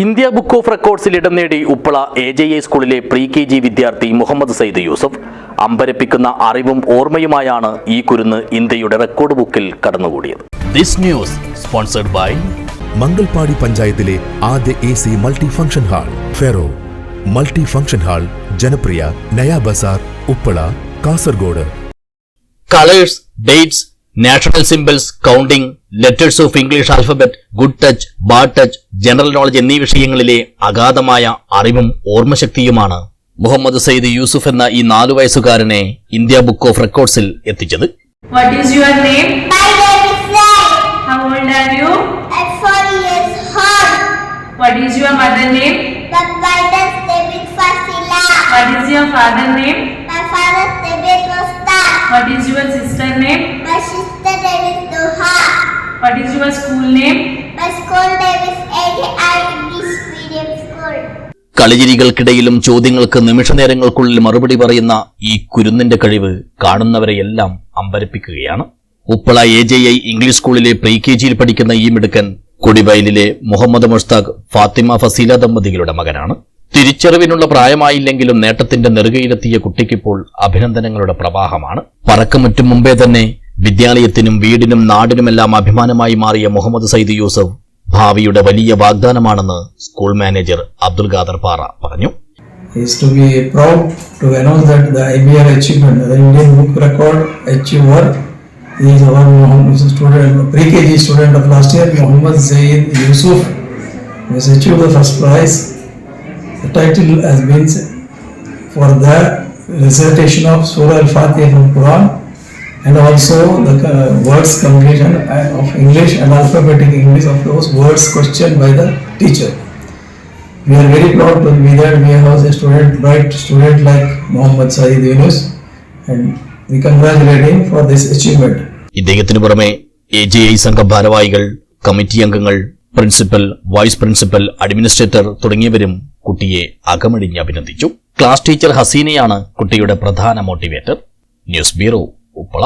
India book of റെക്കോർഡ്സിൽ ഇടം നേടി ഉപ്പള എ ജെ എ സ്കൂളിലെ പ്രീ കെ ജി വിദ്യാർത്ഥി മുഹമ്മദ് സയ്യിദ് യൂസഫ്. അമ്പരപ്പിക്കുന്ന അറിവും ഓർമ്മയുമായാണ് ഈ കുരുന്ന് ഇന്ത്യയുടെ റെക്കോർഡ് ബുക്കിൽ കടന്നുകൂടിയത്. This news sponsored by Mangalpady പഞ്ചായത്തിലെ ആദ്യ A C multi function hall ferro. Multi function hall ജനപ്രിയ Naya Bazar Uppala Kasaragod. Colours dates natural symbols counting letters of English alphabet good touch bad touch general knowledge എന്നീ വിഷയങ്ങളിലെ അഗാധമായ അറിവും ഓർമ്മശക്തിയുമാണ് മുഹമ്മദ് സയ്യിദ് യൂസുഫ് എന്ന ഈ നാലു വയസ്സുകാരനെ ഇന്ത്യ ബുക്ക് ഓഫ് റെക്കോർഡ്സിൽ എത്തിച്ചത്. What is your sister name? My sister. Your school name? My school name is ADI English Medium School. കളിചിരികൾക്കിടയിലും ചോദ്യങ്ങൾക്ക് നിമിഷനേരങ്ങൾക്കുള്ളിൽ മറുപടി പറയുന്ന ഈ കുരുന്നിന്റെ കഴിവ് കാണുന്നവരെയെല്ലാം അമ്പരപ്പിക്കുകയാണ് Uppala A J I English school pre K ജിയിൽ പഠിക്കുന്ന ഈ മിടുക്കൻ കൊടിവയലിലെ മുഹമ്മദ് മുഷ്താഖ് ഫാത്തിമ ഫസീല ദമ്പതികളുടെ മകനാണ് തിരിച്ചറിവിനുള്ള പ്രായമായില്ലെങ്കിലും നേട്ടത്തിന്റെ നെറുകയിലെത്തിയ കുട്ടിക്കിപ്പോൾ അഭിനന്ദനങ്ങളുടെ പ്രവാഹമാണ് പറക്കമുറ്റും മുമ്പേ തന്നെ വിദ്യാലയത്തിനും വീടിനും നാടിനുമെല്ലാം അഭിമാനമായി മാറിയ മുഹമ്മദ് സയ്യിദ് യൂസഫ് ഭാവിയുടെ വലിയ വാഗ്ദാനമാണെന്ന് സ്കൂൾ മാനേജർ അബ്ദുൽ ഖാദർ പാറ പറഞ്ഞു is to be proud to announce that the IBR achievement, the Indian Book Record Achiever, is our student, pre-KG student of last year, Muhammad Zaid Yusuf, who has achieved the first prize. The title has been for the recitation of Surah Al-Fatihah from Quran and also the uh, words completion of English and alphabetic English of those words questioned by the teacher. We are very proud to be that we have a student, bright student like Mohammed Saeed Yunus, and we congratulate him for this achievement. ഇദ്ദേഹത്തിന് പുറമെ A J I സംഘ ഭാരവാഹികൾ committee അംഗങ്ങൾ principal vice principal administrator തുടങ്ങിയവരും കുട്ടിയെ അകമഴിഞ്ഞ് അഭിനന്ദിച്ചു class teacher ഹസീനയാണ് കുട്ടിയുടെ പ്രധാന മോട്ടിവേറ്റർ ന്യൂസ് ബ്യൂറോ ഉപ്പള